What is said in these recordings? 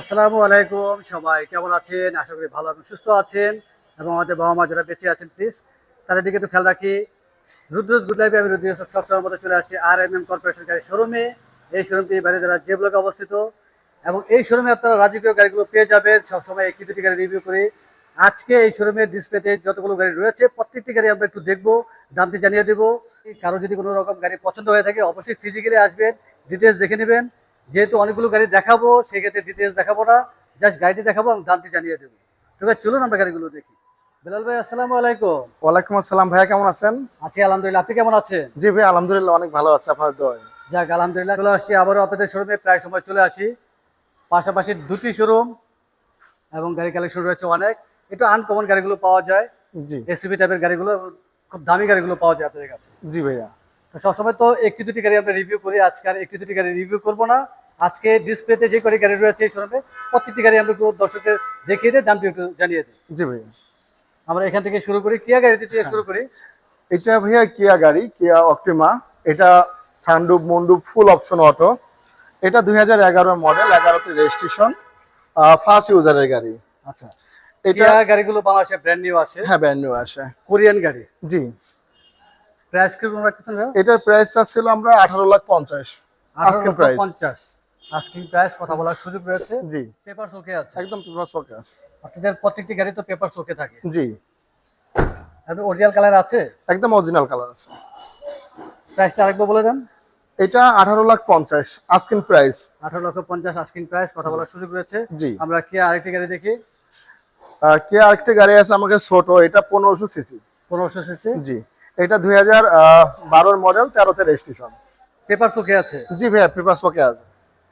আসসালামু আলাইকুম সবাই, কেমন আছেন? আশা করি ভালো এবং সুস্থ আছেন এবং আমাদের বাবা মা যারা বেঁচে আছেন প্লিজ তাদের দিকে একটু খেয়াল রাখি। রুদ্রজ গুড লাইফে আমি রুদ্র সবসময় মতো চলে আসছি আর এম এম কর্পোরেশন গাড়ি শোরুমে এই শোরুমটি বাইরে যারা যে ব্লকে অবস্থিত। এবং এই শোরুমে আপনারা রাজকীয় গাড়িগুলো পেয়ে যাবেন, সবসময় একটি দুটি গাড়ি রিভিউ করি। আজকে এই শোরুমের ডিসপ্লেতে যতগুলো গাড়ি রয়েছে, প্রত্যেকটি গাড়ি আমরা একটু দেখব, দামটি জানিয়ে দেবো। কারও যদি কোনো রকম গাড়ি পছন্দ হয়ে থাকে, অবশ্যই ফিজিক্যালি আসবেন ডিটেলস দেখে নেবেন। যেহেতু অনেকগুলো গাড়ি দেখাবো সেক্ষেত্রে ডিটেলস দেখাবো না। জাস্ট গাড়িটি দেখাবো এবং দামটি জানিয়ে দেবো। তবে চলুন আমরা গাড়িগুলো দেখি। বেলাল ভাই আসসালামু আলাইকুম। ওয়ালাইকুম আসসালাম। ভাইয়া কেমন আছেন? আছি আলহামদুলিল্লাহ। আপনি কেমন আছেন? জি ভাই আলহামদুলিল্লাহ অনেক ভালো আছে আপনার দয় যাক আলহামদুলিল্লাহ চলে আসছি আবারও আপনাদের শোরুমে প্রায় সময় চলে আসি। পাশাপাশি দুটি শোরুম এবং গাড়ি কালেকশন রয়েছে অনেক। একটু আনকমন গাড়িগুলো পাওয়া যায়। জি। এসইবি টাইপের গাড়িগুলো খুব দামি গাড়িগুলো পাওয়া যায় আপনাদের কাছে। জি ভাইয়া। সবসময় তো একটি দুটি গাড়ি আমরা রিভিউ করি আজকে আর একটি দুটি গাড়ি রিভিউ করব না। আজকে ডিসপ্লেতে যে কটি গাড়ি রয়েছে এই শোরুমে প্রত্যেকটি গাড়ি আমরা একটু দর্শকদের দেখিয়ে দিই দামটি একটু জানিয়ে দিই। জি ভাইয়া। আমরা এখান থেকে শুরু করি। কিয়া গাড়ি থেকে শুরু করি? এটা ভাইয়া কিয়া গাড়ি কিয়া অক্টিমা এটা সানডুপ মন্ডুপ ফুল অপশন অটো এটা দুই হাজার এগারো মডেল এগারোতে রেজিস্ট্রেশন ফার্স্ট ইউজারের গাড়ি। আচ্ছা। এটা গাড়িগুলো বাংলাদেশে ব্র্যান্ড নিউ আছে হ্যাঁ ব্যান্ড নিউ আসে। কোরিয়ান গাড়ি। জি। প্রাইস কীরকম রাখতেছেন ভাইয়া এটার প্রাইস আমরা আঠারো লাখ পঞ্চাশ আজকের প্রাইস প্রাইস কথা বলার সুযোগ রয়েছে। জি। পেপার ওকে আছে। একদম ওকে আছে। আপনাদের প্রত্যেকটি গাড়ি তো পেপার ওকে থাকে। জি। আপনি অরিজিনাল কালার আছে? একদম অরিজিনাল কালার আছে। প্রাইসটা আরেকবার বলে দেন। এটা আঠারো লাখ পঞ্চাশ আস্কিন প্রাইস আঠারো লক্ষ পঞ্চাশ আস্কিং প্রাইস কথা বলার সুযোগ রয়েছে। জি। আমরা কি আরেকটি গাড়ি দেখি? কে আরেকটা গাড়ি আছে আমাকে ছোট এটা পনেরোশো সিসি। পনেরোশো সিসি? জি। এটা দুই হাজার বারোর মডেল তেরোতে রেজিস্ট্রেশন পেপার ওকে আছে? জি ভাইয়া পেপার পকে আছে।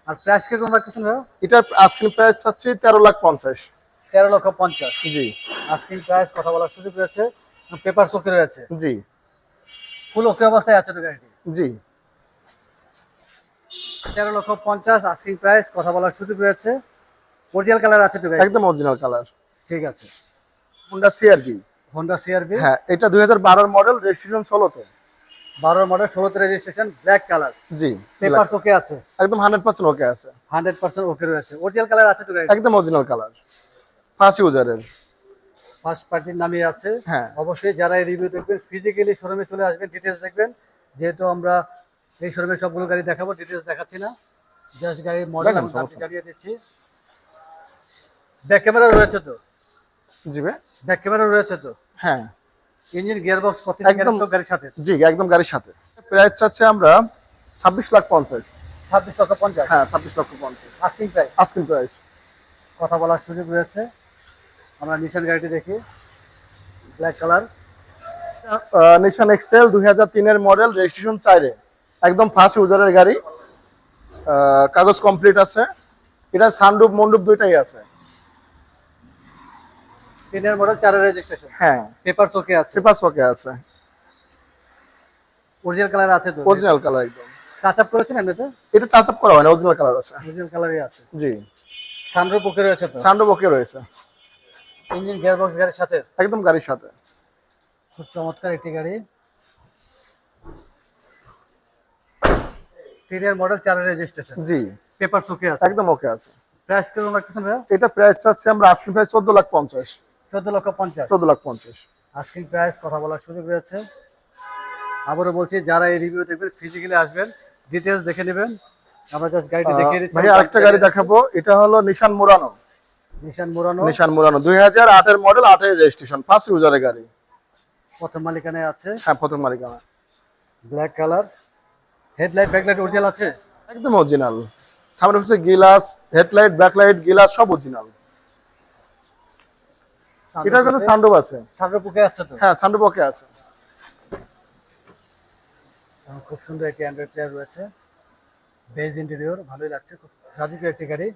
আর প্রাইস কীরকম রাখতেছেন ভাইয়া? এটার আস্কিন প্রাইস হচ্ছে তেরো লাখ পঞ্চাশ। তেরো লক্ষ পঞ্চাশ? জি। আস্কিং প্রাইস কথা বলার সুযোগ রয়েছে। পেপার ওকে রয়েছে? জি। ফুল ওকে অবস্থায় আছে তো গাড়িটি জি। তেরো লক্ষ পঞ্চাশ আস্কিং প্রাইস কথা বলার সুযোগ রয়েছে। অরিজিনাল কালার আছে তো একদম অরিজিনাল কালার ঠিক আছে। হোন্ডা সিআরভি হোন্ডা সিআরবি হ্যাঁ এটা দুই হাজার বারোর মডেল রেজিস্ট্রেশন ষোলোতে। বারোর মডেল ষোলোতে রেজিস্ট্রেশন ব্ল্যাক কালার জি পেপার ওকে আছে? একদম হান্ড্রেড পার্সেন্ট ওকে আছে। হান্ড্রেড পার্সেন্ট ওকে রয়েছে। অরিজিনাল কালার আছে তো গাড়ি একদম অরিজিনাল কালার ফার্স্ট ইউজারের ফার্স্ট পার্টির নামে আছে। হ্যাঁ। অবশ্যই যারা এই রিভিউ দেখবেন ফিজিক্যালি শোরুমে চলে আসবেন ডিটেলস দেখবেন। যেহেতু আমরা এই শোরুমে সবগুলো গাড়ি দেখাবো ডিটেলস দেখাচ্ছি না। জাস্ট গাড়ির মডেল দামটি জানিয়ে দিচ্ছি। ব্যাক ক্যামেরা রয়েছে তো? জি ভাই। ব্যাক ক্যামেরা রয়েছে তো? হ্যাঁ। ইঞ্জিন গিয়ার বক্স প্রতিটা একদম। গাড়ির সাথে। জি একদম গাড়ির সাথে। প্রাইস চাচ্ছে আমরা ছাব্বিশ লাখ পঞ্চাশ। ছাব্বিশ লক্ষ পঞ্চাশ? হ্যাঁ ছাব্বিশ লক্ষ পঞ্চাশ। আস্কিং প্রাইস আস্কিন প্রাইস কথা বলার সুযোগ রয়েছে। আমরা নিশান গাড়িটি দেখি। ব্ল্যাক কালার নিশান এক্সটেল দুই হাজার তিনের মডেল রেজিস্ট্রেশন চাইরে। একদম ফার্স্ট ইউজারের গাড়ি। কাগজ কমপ্লিট আছে। এটা সানরুপ মন্ডুপ দুইটাই আছে। তিনের মডেল চারের রেজিস্ট্রেশন হ্যাঁ। পেপার ওকে আছে। পেপার ওকে আছে। অরিজিনাল কালার আছে তো? অরিজিনাল কালার একদম। টাচ আপ করেছেন এমনিতে? এটা টাচ আপ করা হয় না অরিজিনাল কালার আছে। অরিজিনাল কালারই আছে। জি। সানরুফ ওকে রয়েছে তো? ওকে রয়েছে। ইঞ্জিন গিয়ার বক্স গাড়ির সাথে? একদম গাড়ির সাথে। খুব চমৎকার একটি গাড়ি। তিনের মডেল চারের রেজিস্ট্রেশন জি। পেপার ওকে আছে। একদম ওকে আছে। প্রাইস রাখতেছেন ভাইয়া? এটা প্রাইস চাচ্ছে আমরা আস্কিন প্রাইস চোদ্দ লাখ পঞ্চাশ। চোদ্দ লক্ষ পঞ্চাশ। চোদ্দ লাখ পঞ্চাশ। আস্কিং প্রাইস কথা বলার সুযোগ রয়েছে। আবারও বলছি যারা এই রিভিউ দেখবেন ফিজিক্যালি আসবেন ডিটেলস দেখে নেবেন। আমরা জাস্ট গাড়িটি দেখিয়ে দিচ্ছি। ভাই আরেকটা গাড়ি দেখাবো। এটা হলো নিশান মুরানো নিশান মুরানো নিশান মুরানো দুই হাজার আটের মডেল আটের রেজিস্ট্রেশন ফার্স্ট ইউজারের গাড়ি। প্রথম মালিকানায় আছে। হ্যাঁ প্রথম মালিকানা। Black colour headlight backlight original আছে? একদম অরিজিনাল সামনে হচ্ছে গিলাস হেডলাইট ব্যাকলাইট গিলাস সব অরিজিনাল এটার কোনো সানরুফ আছে? সানরুফ ওকে আছে তো? হ্যাঁ সানরুফ ওকে আছে। খুব সুন্দর একটি অ্যান্ড্রয়েড প্লেয়ার রয়েছে। বেজ ইন্টেরিয়র ভালোই লাগছে খুব রাজকীয় একটি গাড়ি।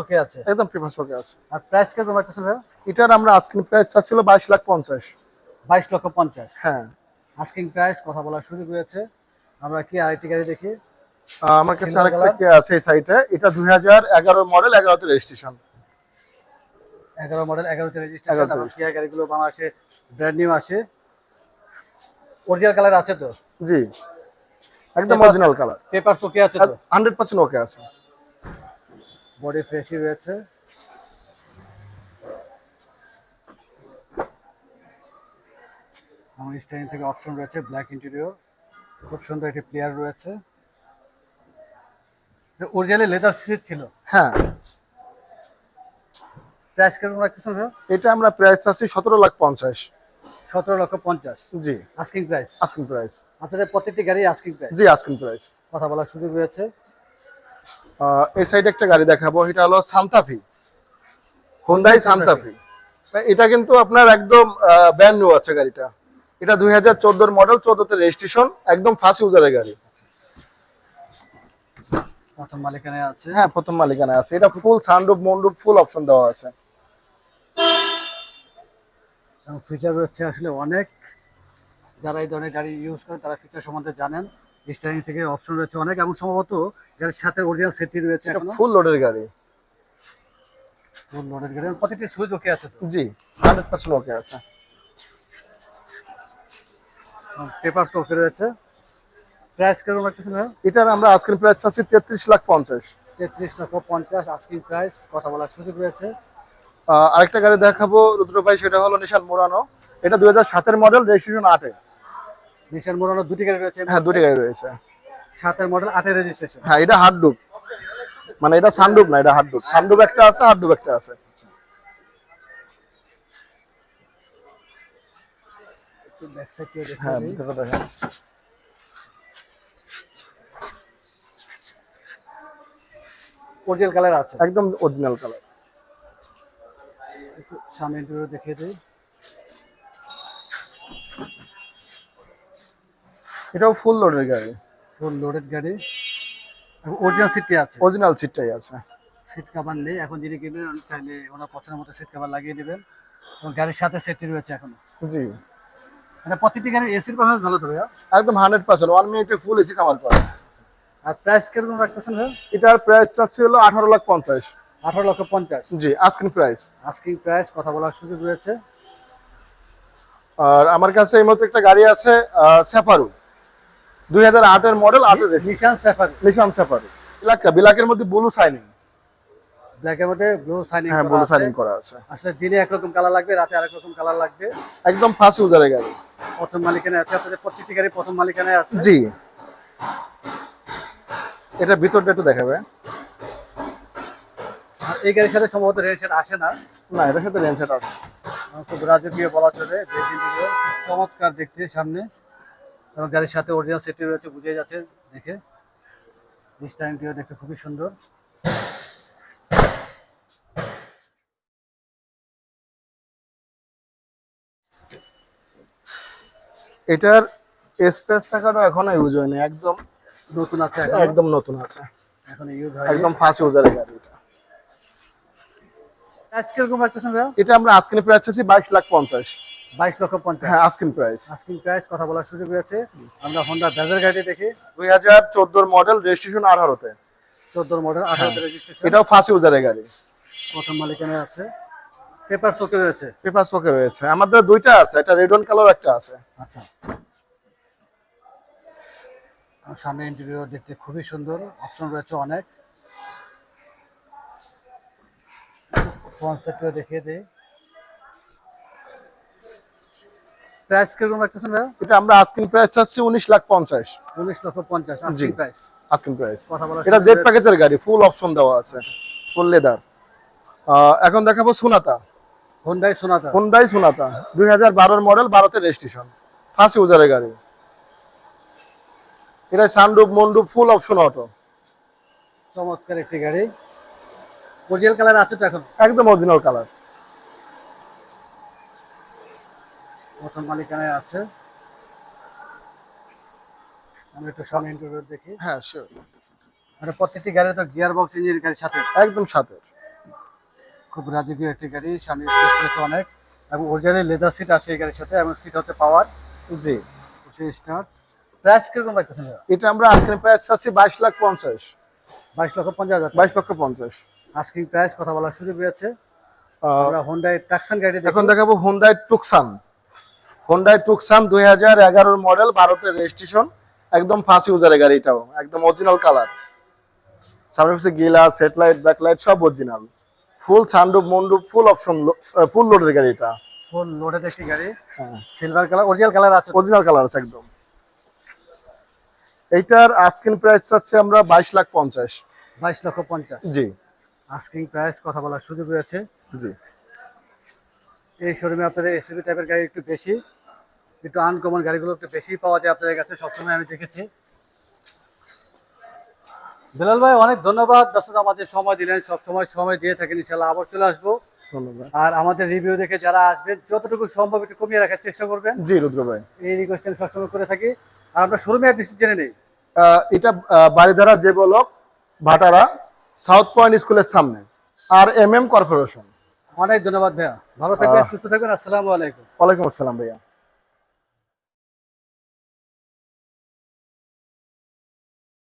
ওকে আছে? একদম ওকে আছে। আর প্রাইস কীরকম ভাইয়া? এটার আমরা আস্কিন প্রাইস চাচ্ছিল বাইশ লাখ পঞ্চাশ। বাইশ লক্ষ পঞ্চাশ। হ্যাঁ। আস্কিং প্রাইস কথা বলার সুযোগ রয়েছে। আমরা কি আরেকটি গাড়ি দেখি? আমার কাছে আরেকটা? কে আছে এই সাইটে এটা দুই হাজার এগারো মডেল এগারোতে রেজিস্ট্রেশন এগারো মডেল এগারোতে রেজিস্ট্রেশন 11 তে এবং কিয়া গাড়িগুলো বাংলাদেশে ব্র্যান্ড নিউ আসে। অরিজিনাল কালার আছে তো? জি। একদম অরিজিনাল কালার পেপার ওকে আছে তো? হান্ড্রেড পার্সেন্ট ওকে আছে। বডি ফ্রেশই রয়েছে। এবং স্টাইন থেকে অপশন রয়েছে ব্ল্যাক ইন্টেরিয়র খুব সুন্দর একটি প্লেয়ার রয়েছে। অরিজিনালি লেদার সিট ছিল। হ্যাঁ। প্রাইস কেমন রাখতেছেন এটা আমরা প্রাইস আছে সতেরো লাখ পঞ্চাশ। সতেরো লক্ষ পঞ্চাশ। জি। আস্কিং প্রাইস আস্কিং প্রাইস আপনাদের প্রত্যেকটি গাড়ি আস্কিং প্রাইস জি আস্কিং প্রাইস কথা বলার সুযোগ রয়েছে। এই সাইডে একটা গাড়ি দেখাবো এটা হলো সান্তাফি। Hyundai Santa Fe. এটা কিন্তু আপনার একদম ব্যান্ড নিউ আছে গাড়িটা। এটা দুই হাজার চোদ্দোর মডেল চোদ্দোতে রেজিস্ট্রেশন একদম ফার্স্ট ইউজারের গাড়ি। প্রথম মালিকানায় আছে। হ্যাঁ প্রথম মালিকানা আছে। এটা ফুল সানরুফ মন্ডুপ ফুল অপশন দেওয়া আছে। এবং ফিচার রয়েছে আসলে অনেক। যারা এই ধরনের গাড়ি ইউজ করে তারা ফিচার সম্বন্ধে জানেন। স্টারিং থেকে অপশন রয়েছে অনেক এবং সম্ভবত গাড়ির সাথে অরিজিনাল সেটটি রয়েছে ফুল লোডের গাড়ি। ফুল লোডের গাড়ি। প্রতিটি সুইচ ওকে আছে জি হান্ড্রেড পার্সেন্ট ওকে আছে। পেপার ওকে রয়েছে। প্রাইস কেমন রাখতেছেন ভাইয়া এটার আমরা আজকের প্রাইস আছে তেত্রিশ লাখ পঞ্চাশ। তেত্রিশ লক্ষ পঞ্চাশ আস্কিং প্রাইস কথা বলার সুযোগ রয়েছে। আরেকটা গাড়ি দেখাবো রুদ্র ভাই সেটা হলো নিশান মোরানো এটা দুই হাজার সাতের মডেল রেজিস্ট্রেশন আটে। নিশান মোড়ানো দুটি গাড়ি রয়েছে। হ্যাঁ দুটি গাড়ি রয়েছে। সাতের মডেল আটের রেজিস্ট্রেশন হ্যাঁ এটা হার্ডডুপ মানে এটা সানডুপ না এটা হার্ডডুপ সানডুপ একটা আছে হার্ডডুপ একটা আছে। হ্যাঁ দেখেন অরিজিনাল কালার আছে। একদম অরিজিনাল কালার একটু সামনে ইন্টারভিউ দেখিয়ে দিই। এটাও ফুল লোডের গাড়ি। ফুল লোডের গাড়ি। অরিজিনাল সিটটি আছে। অরিজিনাল সিটটাই আছে। সিট কাভার নেই। এখন যিনি কিনবেন চাইলে ওনার পছন্দের মতো সিট কাভার লাগিয়ে দেবেন। এবং গাড়ির সাথে সেটটি রয়েছে এখনও। জি। মানে প্রতিটি গাড়ির এসির পারফরমেন্স ভালো ভাইয়া? একদম হান্ড্রেড পার্সেন্ট ওয়ান মিনিটে ফুল এসি কাভার করে। আর প্রাইস কীরকম রাখতেছেন ভাই এটার প্রাইস চাচ্ছি হলো আঠারো লাখ পঞ্চাশ। আঠারো লক্ষ পঞ্চাশ। জি আস্কিং প্রাইস আস্কিং প্রাইস কথা বলার সুযোগ রয়েছে। আর আমার কাছে এই মতো একটা গাড়ি আছে স্যাফারু দুই হাজার আটের মডেল আটের নিশান সাফারি নিশান স্যাফারু বিলাকা বিলাকের মধ্যে ব্লু সাইনিং ব্ল্যাকের মধ্যে ব্লু সাইনিং হ্যাঁ ব্লু সাইনিং করা আছে। আসলে দিনে একরকম কালার লাগবে রাতে আরেক রকম কালার লাগবে। একদম ফার্স্ট ইউজারের গাড়ি। প্রথম মালিকানায় আছে আপনাদের প্রত্যেকটি গাড়ি প্রথম মালিকানায় আছে। জি। এটা ভিতরটা একটু দেখাবে। আর এই গাড়ির সাথে সম্ভবত রেজিস্ট্রেশন আসে না। না এটার সাথে রেঞ্জেট আছে খুব রাজকীয় বলা চলে। চমৎকার দেখতে সামনে। এবং গাড়ির সাথে অরিজিনাল সেটটি রয়েছে বুঝে যাচ্ছে দেখে। জিনিসটা ইন্টেরিয়র দেখতে খুবই সুন্দর। এটার স্পেস চাকাটা এখনও ইউজ হয়নি একদম নতুন আছে একদম নতুন আছে। এখন ইউজ হয় একদম ফার্স্ট ইউজারের গাড়ি এটা প্রাইস কীরকম রাখতেছেন ভাইয়া এটা আমরা আজকের প্রাইস আছে বাইশ লাখ পঞ্চাশ। বাইশ লক্ষ পঞ্চাশ। হ্যাঁ প্রাইস প্রাইস কথা বলার সুযোগ রয়েছে। আমরা হোন্ডা গাড়ি দেখি। দুই হাজার চোদ্দোর মডেল রেজিস্ট্রেশন আঠারোতে। চোদ্দোর মডেল আঠারোতে রেজিস্ট্রেশন এটাও ফার্স্ট ইউজারের গাড়ি। প্রথম মালিকানায় আছে। পেপার রয়েছে। পেপার রয়েছে। আমাদের দুইটা আছে একটা রেড ওয়ান কালার একটা আছে। আচ্ছা। সামনে ইন্টেরিয়র দেখতে খুবই সুন্দর অপশন রয়েছে অনেক। ফ্রন্ট সেটটিও দেখিয়ে দিই। প্রাইস কীরকম রাখতেছেন ভাইয়া? এটা আমরা আজকিং প্রাইস চাচ্ছি উনিশ লাখ পঞ্চাশ। উনিশ লক্ষ পঞ্চাশ জি। আস্কিং প্রাইস আজকিং প্রাইস এটা জেড প্যাকেজের গাড়ি ফুল অপশন দেওয়া আছে ফুল লেদার এখন দেখাবো সোনাতা হোন্ডাই সোনাতা হুন্ডাই সোনাতা দুই হাজার বারোর মডেল বারোতে রেজিস্ট্রেশন ফার্স্ট ইউজারের গাড়ি। এটা sunroof moonroof full option auto চমৎকার একটি গাড়ি। অরিজিনাল কালার আছে তো এখন? একদম অরিজিনাল কালার প্রথম মালিকানায় আছে। আমি একটু সামনে ইন্টারভিউ দেখি। হ্যাঁ শিওর মানে প্রত্যেকটি গাড়ি তো গিয়ার বক্স ইঞ্জিন গাড়ির সাথে? একদম সাথে। খুব রাজকীয় একটি গাড়ি সামনে অনেক। এবং অরিজিনালি লেদার সিট আছে এই গাড়ির সাথে এবং সিট হচ্ছে পাওয়ার জি। সেই স্টার্ট প্রাইস কীরকম রাখতেছেন এটা আমরা আজকের প্রাইস চাচ্ছি বাইশ লাখ পঞ্চাশ। বাইশ লক্ষ পঞ্চাশ হাজার বাইশ লক্ষ পঞ্চাশ। আস্কিং প্রাইস কথা বলার সুযোগ রয়েছে। আমরা হোন্ডাই ট্রাকশন গাড়ি এখন দেখাবো হুন্ডাই টুকসান হুন্ডাই টুকসান দুই হাজার এগারোর মডেল ভারতের রেজিস্ট্রেশন একদম ফার্স্ট ইউজারের গাড়ি এটাও একদম অরিজিনাল কালার সামনে গিলাস হেডলাইট ব্যাকলাইট সব অরিজিনাল ফুল সানরুফ মন্ডুপ ফুল অপশন ফুল লোডের গাড়ি এটা ফুল লোডেড একটি গাড়ি। হ্যাঁ। সিলভার কালার অরিজিনাল কালার আছে অরিজিনাল কালার আছে একদম। এইটার আস্কিন প্রাইস আছে আমরা বাইশ লাখ পঞ্চাশ। বাইশ লক্ষ পঞ্চাশ। জি। আস্কিং প্রাইস কথা বলার সুযোগ রয়েছে জি। এই শোরুমে আপনাদের এসইবি টাইপের গাড়ি একটু বেশি একটু আনকমন গাড়িগুলো একটু বেশি পাওয়া যায় আপনাদের কাছে সবসময় আমি দেখেছি। বেলাল ভাই অনেক ধন্যবাদ। দর্শক আমাদের সময় দিলেন সব সময় সময় দিয়ে থাকেন ইনশাল্লাহ আবার চলে আসব। ধন্যবাদ। আর আমাদের রিভিউ দেখে যারা আসবেন যতটুকু সম্ভব একটু কমিয়ে রাখার চেষ্টা করবেন। জি রুদ্র ভাই। এই রিকোয়েস্ট আমি সবসময় করে থাকি। আর আমরা শোরুমে অ্যাড্রেস জেনে নেই। এটা বাড়িধারা যে বলক ভাটারা সাউথ পয়েন্ট স্কুলের সামনে। আর এম এম কর্পোরেশন। অনেক ধন্যবাদ ভাইয়া। ভালো থাকবেন সুস্থ থাকবেন আসসালামু আলাইকুম। ওয়ালাইকুম আসসালাম ভাইয়া।